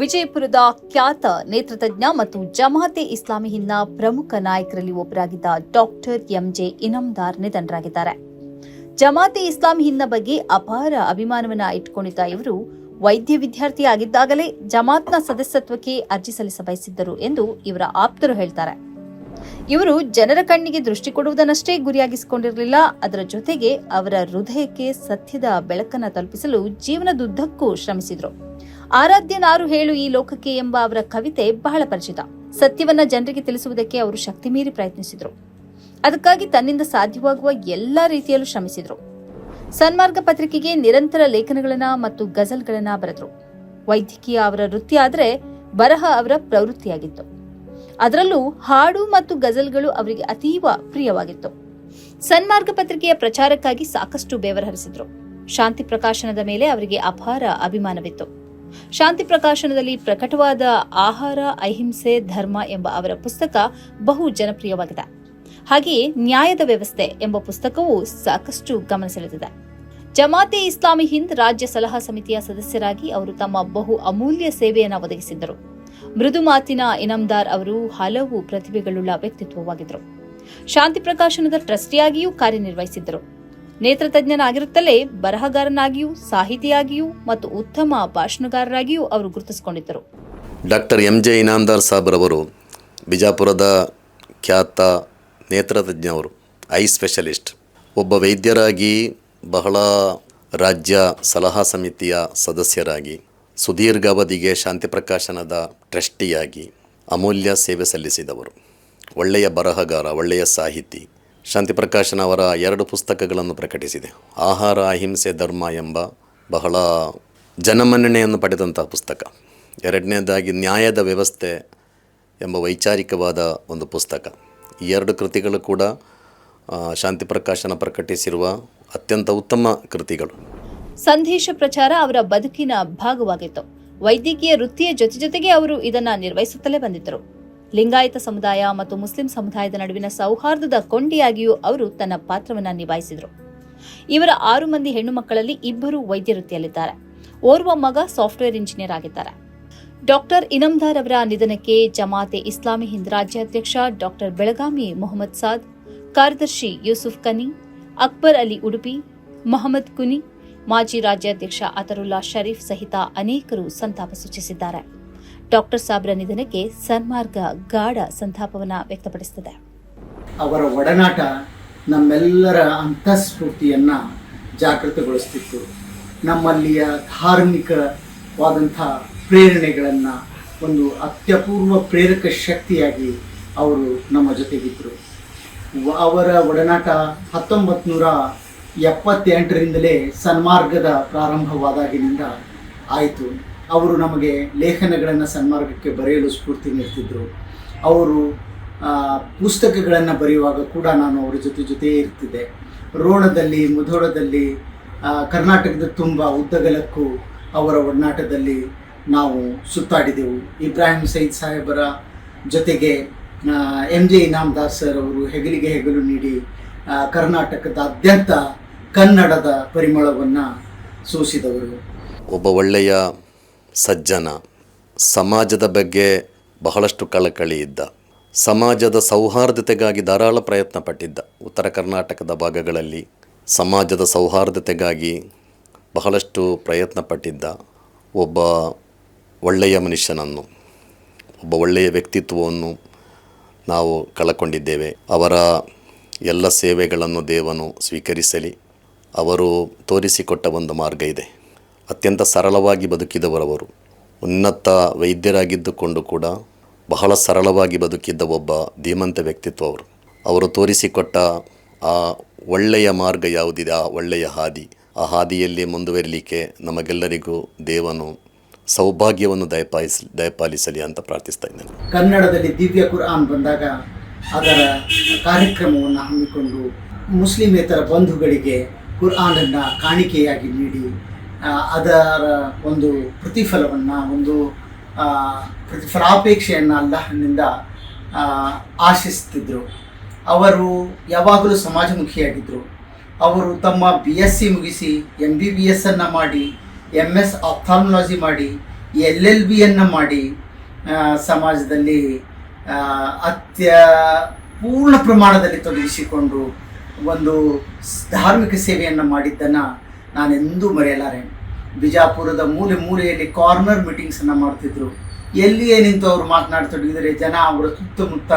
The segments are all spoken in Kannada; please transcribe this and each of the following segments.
ವಿಜಯಪುರದ ಖ್ಯಾತ ನೇತ್ರತಜ್ಞ ಮತ್ತು ಜಮಾತೆ ಇಸ್ಲಾಮಿ ಹಿಂದ ಪ್ರಮುಖ ನಾಯಕರಲ್ಲಿ ಒಬ್ಬರಾಗಿದ್ದ ಡಾಕ್ಟರ್ ಎಂಜೆ ಇನಾಮ್ದಾರ್ ನಿಧನರಾಗಿದ್ದಾರೆ. ಜಮಾತೆ ಇಸ್ಲಾಮಿ ಹಿನ್ನ ಬಗ್ಗೆ ಅಪಾರ ಅಭಿಮಾನವನ್ನ ಇಟ್ಕೊಂಡಿದ್ದ ಇವರು ವೈದ್ಯ ವಿದ್ಯಾರ್ಥಿ ಆಗಿದ್ದಾಗಲೇ ಜಮಾತ್ನ ಸದಸ್ಯತ್ವಕ್ಕೆ ಅರ್ಜಿ ಸಲ್ಲಿಸ ಬಯಸಿದ್ದರು ಎಂದು ಇವರ ಆಪ್ತರು ಹೇಳ್ತಾರೆ. ಇವರು ಜನರ ಕಣ್ಣಿಗೆ ದೃಷ್ಟಿ ಕೊಡುವುದನ್ನಷ್ಟೇ ಗುರಿಯಾಗಿಸಿಕೊಂಡಿರಲಿಲ್ಲ, ಅದರ ಜೊತೆಗೆ ಅವರ ಹೃದಯಕ್ಕೆ ಸತ್ಯದ ಬೆಳಕನ್ನು ತಲುಪಿಸಲು ಜೀವನದುದ್ದಕ್ಕೂ ಶ್ರಮಿಸಿದ್ರು. ಆರಾಧ್ಯ ನಾರು ಹೇಳು ಈ ಲೋಕಕ್ಕೆ ಎಂಬ ಅವರ ಕವಿತೆ ಬಹಳ ಪರಿಚಿತ. ಸತ್ಯವನ್ನ ಜನರಿಗೆ ತಿಳಿಸುವುದಕ್ಕೆ ಅವರು ಶಕ್ತಿ ಮೀರಿ ಪ್ರಯತ್ನಿಸಿದ್ರು. ಅದಕ್ಕಾಗಿ ತನ್ನಿಂದ ಸಾಧ್ಯವಾಗುವ ಎಲ್ಲಾ ರೀತಿಯಲ್ಲೂ ಶ್ರಮಿಸಿದ್ರು. ಸನ್ಮಾರ್ಗ ಪತ್ರಿಕೆಗೆ ನಿರಂತರ ಲೇಖನಗಳನ್ನ ಮತ್ತು ಗಜಲ್ಗಳನ್ನ ಬರೆದ್ರು. ವೈದ್ಯಕೀಯ ಅವರ ವೃತ್ತಿ ಆದರೆ ಬರಹ ಅವರ ಪ್ರವೃತ್ತಿಯಾಗಿತ್ತು. ಅದರಲ್ಲೂ ಹಾಡು ಮತ್ತು ಗಜಲ್ಗಳು ಅವರಿಗೆ ಅತೀವ ಪ್ರಿಯವಾಗಿತ್ತು. ಸನ್ಮಾರ್ಗ ಪತ್ರಿಕೆಯ ಪ್ರಚಾರಕ್ಕಾಗಿ ಸಾಕಷ್ಟು ಬೆವರಹರಿಸಿದ್ರು. ಶಾಂತಿ ಪ್ರಕಾಶನದ ಮೇಲೆ ಅವರಿಗೆ ಅಪಾರ ಅಭಿಮಾನವಿತ್ತು. ಶಾಂತಿ ಪ್ರಕಾಶನದಲ್ಲಿ ಪ್ರಕಟವಾದ ಆಹಾರ, ಅಹಿಂಸೆ, ಧರ್ಮ ಎಂಬ ಅವರ ಪುಸ್ತಕ ಬಹು ಜನಪ್ರಿಯವಾಗಿದೆ. ಹಾಗೆಯೇ ನ್ಯಾಯದ ವ್ಯವಸ್ಥೆ ಎಂಬ ಪುಸ್ತಕವು ಸಾಕಷ್ಟು ಗಮನ ಸೆಳೆದಿದೆ. ಜಮಾತೆ ಇಸ್ಲಾಮಿ ಹಿಂದ್ ರಾಜ್ಯ ಸಲಹಾ ಸಮಿತಿಯ ಸದಸ್ಯರಾಗಿ ಅವರು ತಮ್ಮ ಬಹು ಅಮೂಲ್ಯ ಸೇವೆಯನ್ನು ಒದಗಿಸಿದ್ದರು. ಮೃದು ಮಾತಿನ ಇನಾಮ್ದಾರ್ ಅವರು ಹಲವು ಪ್ರತಿಭೆಗಳುಳ್ಳ ವ್ಯಕ್ತಿತ್ವವಾಗಿದ್ದರು. ಶಾಂತಿ ಪ್ರಕಾಶನದ ಟ್ರಸ್ಟಿಯಾಗಿಯೂ ಕಾರ್ಯನಿರ್ವಹಿಸಿದ್ದರು. ನೇತ್ರತಜ್ಞನಾಗಿರುತ್ತಲೇ ಬರಹಗಾರನಾಗಿಯೂ, ಸಾಹಿತಿಯಾಗಿಯೂ ಮತ್ತು ಉತ್ತಮ ಭಾಷಣಗಾರರಾಗಿಯೂ ಅವರು ಗುರುತಿಸಿಕೊಂಡಿದ್ದರು. ಡಾಕ್ಟರ್ ಎಂ ಜೆ ಇನಾಮ್ದಾರ್ ಸಾಬ್ರವರು ಬಿಜಾಪುರದ ಖ್ಯಾತ ನೇತ್ರತಜ್ಞವರು ಐ ಸ್ಪೆಷಲಿಸ್ಟ್. ಒಬ್ಬ ವೈದ್ಯರಾಗಿ ಬಹಳ ರಾಜ್ಯ ಸಲಹಾ ಸಮಿತಿಯ ಸದಸ್ಯರಾಗಿ ಸುದೀರ್ಘ ಅವಧಿಗೆ ಶಾಂತಿ ಪ್ರಕಾಶನದ ಟ್ರಸ್ಟಿಯಾಗಿ ಅಮೂಲ್ಯ ಸೇವೆ ಸಲ್ಲಿಸಿದವರು. ಒಳ್ಳೆಯ ಬರಹಗಾರ, ಒಳ್ಳೆಯ ಸಾಹಿತಿ ಶಾಂತಿ ಪ್ರಕಾಶನ ಅವರ ಎರಡು ಪುಸ್ತಕಗಳನ್ನು ಪ್ರಕಟಿಸಿದೆ. ಆಹಾರ, ಅಹಿಂಸೆ, ಧರ್ಮ ಎಂಬ ಬಹಳ ಜನಮನ್ನಣೆಯನ್ನು ಪಡೆದಂತಹ ಪುಸ್ತಕ. ಎರಡನೇದಾಗಿ ನ್ಯಾಯದ ವ್ಯವಸ್ಥೆ ಎಂಬ ವೈಚಾರಿಕವಾದ ಒಂದು ಪುಸ್ತಕ. ಈ ಎರಡು ಕೃತಿಗಳು ಕೂಡ ಶಾಂತಿ ಪ್ರಕಾಶನ ಪ್ರಕಟಿಸಿರುವ ಅತ್ಯಂತ ಉತ್ತಮ ಕೃತಿಗಳು. ಸಂದೇಶ ಪ್ರಚಾರ ಅವರ ಬದುಕಿನ ಭಾಗವಾಗಿತ್ತು. ವೈದ್ಯಕೀಯ ವೃತ್ತಿಯ ಜೊತೆ ಜೊತೆಗೆ ಅವರು ಇದನ್ನು ನಿರ್ವಹಿಸುತ್ತಲೇ ಬಂದಿದ್ದರು. ಲಿಂಗಾಯತ ಸಮುದಾಯ ಮತ್ತು ಮುಸ್ಲಿಂ ಸಮುದಾಯದ ನಡುವಿನ ಸೌಹಾರ್ದದ ಕೊಂಡಿಯಾಗಿಯೂ ಅವರು ತನ್ನ ಪಾತ್ರವನ್ನು ನಿಭಾಯಿಸಿದರು. ಇವರ ಆರು ಮಂದಿ ಹೆಣ್ಣು ಮಕ್ಕಳಲ್ಲಿ ಇಬ್ಬರು ವೈದ್ಯ ವೃತ್ತಿಯಲ್ಲಿದ್ದಾರೆ ಓರ್ವ ಮಗ ಸಾಫ್ಟ್ವೇರ್ ಇಂಜಿನಿಯರ್ ಆಗಿದ್ದಾರೆ. ಡಾಕ್ಟರ್ ಇನಮ್ದಾರ್ ಅವರ ನಿಧನಕ್ಕೆ ಜಮಾತೆ ಇಸ್ಲಾಮಿ ಹಿಂದ್ ರಾಜ್ಯಾಧ್ಯಕ್ಷ ಡಾಕ್ಟರ್ ಬೆಳಗಾಮಿ ಮೊಹಮ್ಮದ್ ಸಾದ್, ಕಾರ್ಯದರ್ಶಿ ಯೂಸುಫ್ ಕನಿ, ಅಕ್ಬರ್ ಅಲಿ ಉಡುಪಿ, ಮೊಹಮ್ಮದ್ ಕುನಿ, ಮಾಜಿ ರಾಜ್ಯಾಧ್ಯಕ್ಷ ಅತರುಲ್ಲಾ ಶರೀಫ್ ಸಹಿತ ಅನೇಕರು ಸಂತಾಪ ಸೂಚಿಸಿದ್ದಾರೆ. ಡಾಕ್ಟರ್ ಸಾಬ್ರ ನಿಧನಕ್ಕೆ ಸನ್ಮಾರ್ಗ ಗಾಢ ಸಂತಾಪವನ್ನು ವ್ಯಕ್ತಪಡಿಸುತ್ತದೆ. ಅವರ ಒಡನಾಟ ನಮ್ಮೆಲ್ಲರ ಅಂತಃಸ್ಫೂರ್ತಿಯನ್ನು ಜಾಗೃತಗೊಳಿಸ್ತಿತ್ತು. ನಮ್ಮಲ್ಲಿಯ ಧಾರ್ಮಿಕವಾದಂಥ ಪ್ರೇರಣೆಗಳನ್ನು ಒಂದು ಅತ್ಯಪೂರ್ವ ಪ್ರೇರಕ ಶಕ್ತಿಯಾಗಿ ಅವರು ನಮ್ಮ ಜೊತೆಗಿದ್ದರು ಅವರ ಒಡನಾಟ ಹತ್ತೊಂಬತ್ತು ನೂರ ಎಪ್ಪತ್ತೆಂಟರಿಂದಲೇ ಸನ್ಮಾರ್ಗದ ಪ್ರಾರಂಭವಾದಾಗಿನಿಂದ ಆಯಿತು. ಅವರು ನಮಗೆ ಲೇಖನಗಳನ್ನು ಸನ್ಮಾರ್ಗಕ್ಕೆ ಬರೆಯಲು ಸ್ಫೂರ್ತಿ ನೀಡ್ತಿದ್ದರು ಅವರು ಪುಸ್ತಕಗಳನ್ನು ಬರೆಯುವಾಗ ಕೂಡ ನಾನು ಅವರ ಜೊತೆ ಜೊತೆಯೇ ಇರ್ತಿದ್ದೆ. ರೋಣದಲ್ಲಿ, ಮುಧೋಳದಲ್ಲಿ ಕರ್ನಾಟಕದ ತುಂಬ ಉದ್ದಗಲಕ್ಕೂ ಅವರ ಒಡನಾಟದಲ್ಲಿ ನಾವು ಸುತ್ತಾಡಿದೆವು. ಇಬ್ರಾಹಿಂ ಸೈದ್ ಸಾಹೇಬರ ಜೊತೆಗೆ ಎಂ ಜೆ ಇನಾಮ್ದಾರ್ ಸರ್ ಅವರು ಹೆಗಲಿಗೆ ಹೆಗಲು ನೀಡಿ ಕರ್ನಾಟಕದಾದ್ಯಂತ ಕನ್ನಡದ ಪರಿಮಳವನ್ನು ಸೂಸಿದವರು. ಒಬ್ಬ ಒಳ್ಳೆಯ ಸಜ್ಜನ. ಸಮಾಜದ ಬಗ್ಗೆ ಬಹಳಷ್ಟು ಕಳಕಳಿ ಇದ್ದ. ಸಮಾಜದ ಸೌಹಾರ್ದತೆಗಾಗಿ ಧಾರಾಳ ಪ್ರಯತ್ನ ಪಟ್ಟಿದ್ದ. ಉತ್ತರ ಕರ್ನಾಟಕದ ಭಾಗಗಳಲ್ಲಿ ಸಮಾಜದ ಸೌಹಾರ್ದತೆಗಾಗಿ ಬಹಳಷ್ಟು ಪ್ರಯತ್ನ ಪಟ್ಟಿದ್ದ ಒಬ್ಬ ಒಳ್ಳೆಯ ಮನುಷ್ಯನನ್ನು, ಒಬ್ಬ ಒಳ್ಳೆಯ ವ್ಯಕ್ತಿತ್ವವನ್ನು ನಾವು ಕಳಕೊಂಡಿದ್ದೇವೆ. ಅವರ ಎಲ್ಲ ಸೇವೆಗಳನ್ನು ದೇವನು ಸ್ವೀಕರಿಸಲಿ. ಅವರು ತೋರಿಸಿಕೊಟ್ಟ ಒಂದು ಮಾರ್ಗ ಇದೆ. ಅತ್ಯಂತ ಸರಳವಾಗಿ ಬದುಕಿದವರವರು. ಉನ್ನತ ವೈದ್ಯರಾಗಿದ್ದುಕೊಂಡು ಕೂಡ ಬಹಳ ಸರಳವಾಗಿ ಬದುಕಿದ್ದ ಒಬ್ಬ ಧೀಮಂತ ವ್ಯಕ್ತಿತ್ವ ಅವರು. ಅವರು ತೋರಿಸಿಕೊಟ್ಟ ಆ ಒಳ್ಳೆಯ ಮಾರ್ಗ ಯಾವುದಿದೆ? ಆ ಒಳ್ಳೆಯ ಹಾದಿ. ಆ ಹಾದಿಯಲ್ಲಿ ಮುಂದುವರಿಲಿಕ್ಕೆ ನಮಗೆಲ್ಲರಿಗೂ ದೇವನು ಸೌಭಾಗ್ಯವನ್ನು ದಯಪಾಲಿಸ, ದಯಪಾಲಿಸಲಿ ಅಂತ ಪ್ರಾರ್ಥಿಸ್ತಾ ಇದ್ದೇನೆ. ಕನ್ನಡದಲ್ಲಿ ದಿವ್ಯ ಕುರಾನ್ ಬಂದಾಗ ಅದರ ಕಾರ್ಯಕ್ರಮವನ್ನು ಹಮ್ಮಿಕೊಂಡು ಮುಸ್ಲಿಮೇತರ ಬಂಧುಗಳಿಗೆ ಕುರ್ಆನನ್ನು ಕಾಣಿಕೆಯಾಗಿ ನೀಡಿ ಅದರ ಒಂದು ಪ್ರತಿಫಲವನ್ನು, ಒಂದು ಪ್ರತಿಫಲಾಪೇಕ್ಷೆಯನ್ನು ಅಲ್ಲಹನಿಂದ ಆಶಿಸ್ತಿದ್ದರು ಅವರು ಯಾವಾಗಲೂ ಸಮಾಜಮುಖಿಯಾಗಿದ್ದರು ಅವರು ತಮ್ಮ ಬಿ ಎಸ್ ಸಿ ಮುಗಿಸಿ ಎಂ ಬಿ ಬಿ ಎಸ್ಸನ್ನು ಮಾಡಿ ಎಂ ಎಸ್ ಆಪ್ಥಾಲ್ಮಾಲಜಿ ಮಾಡಿ ಎಲ್ ಎಲ್ ಬಿಯನ್ನು ಮಾಡಿ ಸಮಾಜದಲ್ಲಿ ಅತ್ಯ, ಪೂರ್ಣ ಪ್ರಮಾಣದಲ್ಲಿ ತೊಡಗಿಸಿಕೊಂಡು ಒಂದು ಧಾರ್ಮಿಕ ಸೇವೆಯನ್ನು ಮಾಡಿದ್ದನ್ನು ನಾನೆಂದೂ ಮರೆಯಲಾರೆ. ಬಿಜಾಪುರದ ಮೂಲೆ ಮೂಲೆಯಲ್ಲಿ ಕಾರ್ನರ್ ಮೀಟಿಂಗ್ಸನ್ನು ಮಾಡ್ತಿದ್ರು. ಎಲ್ಲಿಯೇ ನಿಂತು ಅವರು ಮಾತನಾಡ್ತೊಡಗಿದರೆ ಜನ ಅವರ ಸುತ್ತಮುತ್ತ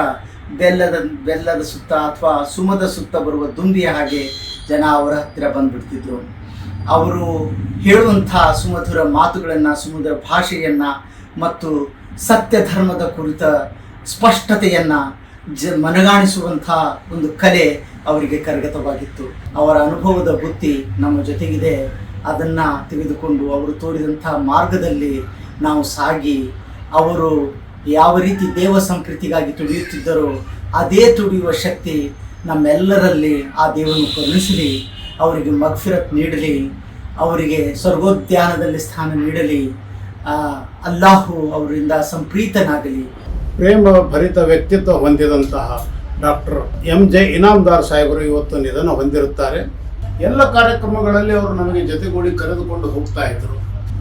ಬೆಲ್ಲದ ಬೆಲ್ಲದ ಸುತ್ತ ಅಥವಾ ಸುಮದ ಸುತ್ತ ಬರುವ ದುಂಬಿಯ ಹಾಗೆ ಜನ ಅವರ ಹತ್ತಿರ ಬಂದ್ಬಿಡ್ತಿದ್ರು. ಅವರು ಹೇಳುವಂಥ ಸುಮಧುರ ಮಾತುಗಳನ್ನು, ಸುಮಧುರ ಭಾಷೆಯನ್ನು ಮತ್ತು ಸತ್ಯ ಧರ್ಮದ ಕುರಿತ ಸ್ಪಷ್ಟತೆಯನ್ನು ಜ ಮನಗಾಣಿಸುವಂಥ ಒಂದು ಕಲೆ ಅವರಿಗೆ ಕರಗತವಾಗಿತ್ತು. ಅವರ ಅನುಭವದ ಬುತ್ತಿ ನಮ್ಮ ಜೊತೆಗಿದೆ. ಅದನ್ನು ತೆಗೆದುಕೊಂಡು ಅವರು ತೋರಿದಂಥ ಮಾರ್ಗದಲ್ಲಿ ನಾವು ಸಾಗಿ, ಅವರು ಯಾವ ರೀತಿ ದೇವ ಸಂಸ್ಕೃತಿಗಾಗಿ ತುಡಿಯುತ್ತಿದ್ದರೋ ಅದೇ ತುಡಿಯುವ ಶಕ್ತಿ ನಮ್ಮೆಲ್ಲರಲ್ಲಿ ಆ ದೇವರನ್ನು ಕರುಣಿಸಲಿ ಅವರಿಗೆ ಮಗ್ಫಿರತ್ ನೀಡಲಿ. ಅವರಿಗೆ ಸ್ವರ್ಗೋದ್ಯಾನದಲ್ಲಿ ಸ್ಥಾನ ನೀಡಲಿ. ಅಲ್ಲಾಹು ಅವರಿಂದ ಸಂಪ್ರೀತನಾಗಲಿ. ಪ್ರೇಮ ಭರಿತ ವ್ಯಕ್ತಿತ್ವ ಹೊಂದಿದಂತಹ ಡಾಕ್ಟರ್ ಎಂ ಜೆ ಇನಾಮ್ದಾರ್ ಸಾಹೇಬರು ಇವತ್ತು ನಿಧನ ಹೊಂದಿರುತ್ತಾರೆ. ಎಲ್ಲ ಕಾರ್ಯಕ್ರಮಗಳಲ್ಲಿ ಅವರು ನಮಗೆ ಜೊತೆಗೂಡಿ ಕರೆದುಕೊಂಡು ಹೋಗ್ತಾ ಇದ್ರು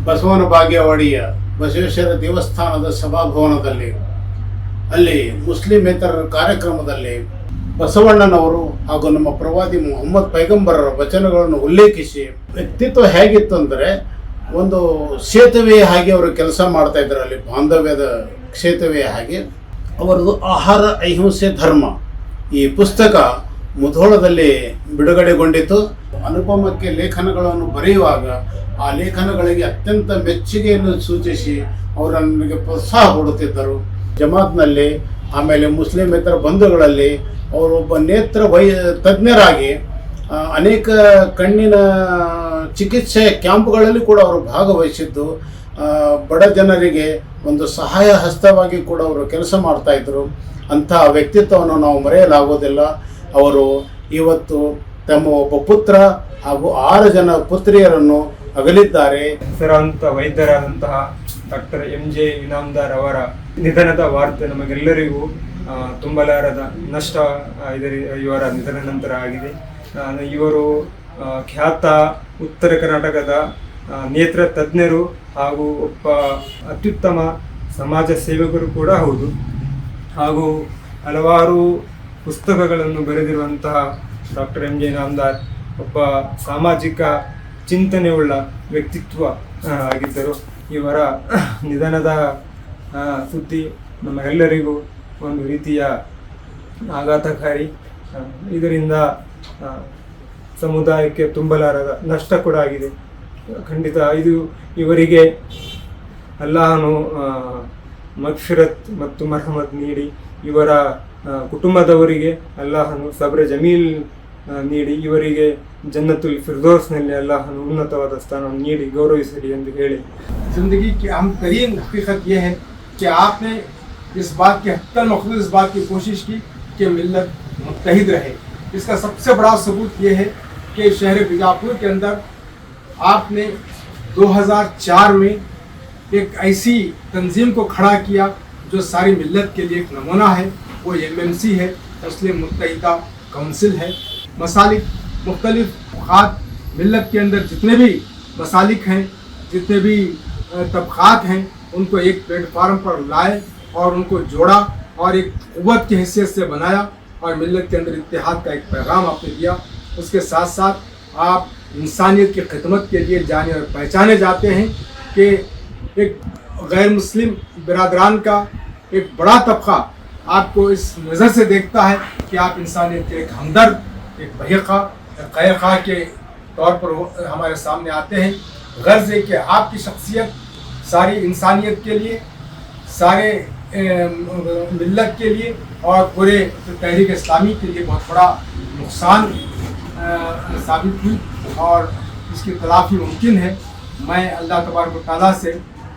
ಬಸವನ ಭಾಗ್ಯವಾಡಿಯ ಬಸವೇಶ್ವರ ದೇವಸ್ಥಾನದ ಸಭಾಭವನದಲ್ಲಿ, ಅಲ್ಲಿ ಮುಸ್ಲಿಮೇತರರ ಕಾರ್ಯಕ್ರಮದಲ್ಲಿ ಬಸವಣ್ಣನವರು ಹಾಗೂ ನಮ್ಮ ಪ್ರವಾದಿ ಮೊಹಮ್ಮದ್ ಪೈಗಂಬರರ ವಚನಗಳನ್ನು ಉಲ್ಲೇಖಿಸಿ, ವ್ಯಕ್ತಿತ್ವ ಹೇಗಿತ್ತು ಅಂದರೆ ಒಂದು ಸೇತುವೆ ಹಾಗೆ ಅವರು ಕೆಲಸ ಮಾಡ್ತಾ ಇದ್ರು ಅಲ್ಲಿ ಬಾಂಧವ್ಯದ ಸೇತುವೆ ಹಾಗೆ. ಅವರದು ಆಹಾರ ಅಹಿಂಸೆ ಧರ್ಮ. ಈ ಪುಸ್ತಕ ಮುಧೋಳದಲ್ಲಿ ಬಿಡುಗಡೆಗೊಂಡಿತು. ಅನುಪಮಕ್ಕೆ ಲೇಖನಗಳನ್ನು ಬರೆಯುವಾಗ ಆ ಲೇಖನಗಳಿಗೆ ಅತ್ಯಂತ ಮೆಚ್ಚುಗೆಯನ್ನು ಸೂಚಿಸಿ ಅವರು ನನಗೆ ಪ್ರೋತ್ಸಾಹ ಕೊಡುತ್ತಿದ್ದರು. ಜಮಾತ್ನಲ್ಲಿ, ಆಮೇಲೆ ಮುಸ್ಲಿಮೇತರ ಬಂಧುಗಳಲ್ಲಿ ಅವರೊಬ್ಬ ನೇತ್ರ ವೈ, ತಜ್ಞರಾಗಿ ಅನೇಕ ಕಣ್ಣಿನ ಚಿಕಿತ್ಸೆ ಕ್ಯಾಂಪ್ಗಳಲ್ಲಿ ಕೂಡ ಅವರು ಭಾಗವಹಿಸಿದ್ದು ಬಡ ಜನರಿಗೆ ಒಂದು ಸಹಾಯ ಹಸ್ತವಾಗಿ ಕೂಡ ಅವರು ಕೆಲಸ ಮಾಡ್ತಾ ಇದ್ರು ಅಂಥ ವ್ಯಕ್ತಿತ್ವವನ್ನು ನಾವು ಮರೆಯಲಾಗುವುದಿಲ್ಲ ಅವರು ಇವತ್ತು ತಮ್ಮ ಒಬ್ಬ ಪುತ್ರ ಹಾಗೂ ಆರು ಜನ ಪುತ್ರಿಯರನ್ನು ಅಗಲಿದ್ದಾರೆ. ಹೆಸರಾಂತ ವೈದ್ಯರಾದಂತಹ ಡಾಕ್ಟರ್ ಎಂ ಜೆ ಇನಾಮದಾರ್ ಅವರ ನಿಧನದ ವಾರ್ತೆ ನಮಗೆಲ್ಲರಿಗೂ ತುಂಬಲಾರದ ನಷ್ಟ ಇದರ, ಇವರ ನಿಧನ ನಂತರ ಆಗಿದೆ. ಇವರು ಖ್ಯಾತ ಉತ್ತರ ಕರ್ನಾಟಕದ ನೇತ್ರ ತಜ್ಞರು ಹಾಗೂ ಒಬ್ಬ ಅತ್ಯುತ್ತಮ ಸಮಾಜ ಸೇವಕರು ಕೂಡ ಹೌದು. ಹಾಗೂ ಹಲವಾರು ಪುಸ್ತಕಗಳನ್ನು ಬರೆದಿರುವಂತಹ ಡಾಕ್ಟರ್ ಎಂ ಜೆ ನಾಮದಾರ್ ಒಬ್ಬ ಸಾಮಾಜಿಕ ಚಿಂತನೆಯುಳ್ಳ ವ್ಯಕ್ತಿತ್ವ ಆಗಿದ್ದರು. ಇವರ ನಿಧನದ ಸುದ್ದಿ ನಮ್ಮೆಲ್ಲರಿಗೂ ಒಂದು ರೀತಿಯ ಆಘಾತಕಾರಿ. ಇದರಿಂದ ಸಮುದಾಯಕ್ಕೆ ತುಂಬಲಾರದ ನಷ್ಟ ಕೂಡ ಆಗಿದೆ. ಖಂಡಿತ ಇದು ಇವರಿಗೆ ಅಲ್ಲಾಹನು ಮಗ್ಫಿರತ್ ಮತ್ತು ಮರ್ಹಮತ್ ನೀಡಿ ಇವರ ಆ, ಕುಟುಂಬದವರಿಗೆ ಅಲ್ಲಾಹನು ಸಬ್ರ ಜಮೀಲ್ ಆ, ನೀಡಿ ಇವರಿಗೆ ಜನ್ನತುಲ್ ಫಿರ್ದೋಸ್ನಲ್ಲಿ ಅಲ್ಲಾಹನು ಉನ್ನತವಾದ ಸ್ಥಾನವನ್ನು ನೀಡಿ ಗೌರವಿಸಲಿ ಎಂದು ಹೇಳಿ ज़िंदगी की अहम तरीन हकीकत यह है कि आपने इस बात की हत्तल मखलूस इस बात की कोशिश की कि मिलत मुतहद रहे इसका सबसे बड़ा सबूत यह है कि शहर बीजापुर के अंदर आपने 2004 में एक ऐसी तंजीम को खड़ा किया जो सारी मिलत के लिए एक नमूना है। वो एम एम सी है मुस्लिम मुतहदा काउंसिल है। मसालिक, मुख्तलिफ़ अवकात मिलत के अंदर जितने भी मसालिक हैं, जितने भी तबक़ात हैं, उनको एक प्लेटफार्म पर लाए और उनको जोड़ा और एक क़ुव्वत की हैसियत से बनाया और मिलत के अंदर इत्तेहाद का एक पैगाम आपने दिया। उसके साथ साथ आप इंसानियत की खिदमत के लिए जाने और पहचाने जाते हैं कि एक गैर मुस्लिम बिरादरान का एक बड़ा तबका आपको इस नज़र से देखता है कि आप इंसानियत के एक हमदर्द एक बहिका एक खैरखा के तौर पर हमारे सामने आते हैं। गर्ज है कि आपकी शख्सियत सारी इंसानियत के लिए सारे ए, म- मिल्लत के लिए और पूरे तहरीक इस्लामी के लिए बहुत बड़ा नुकसान साबित हुई और इसकी तलाफ़ी मुमकिन है। मैं अल्लाह तबारक ताला से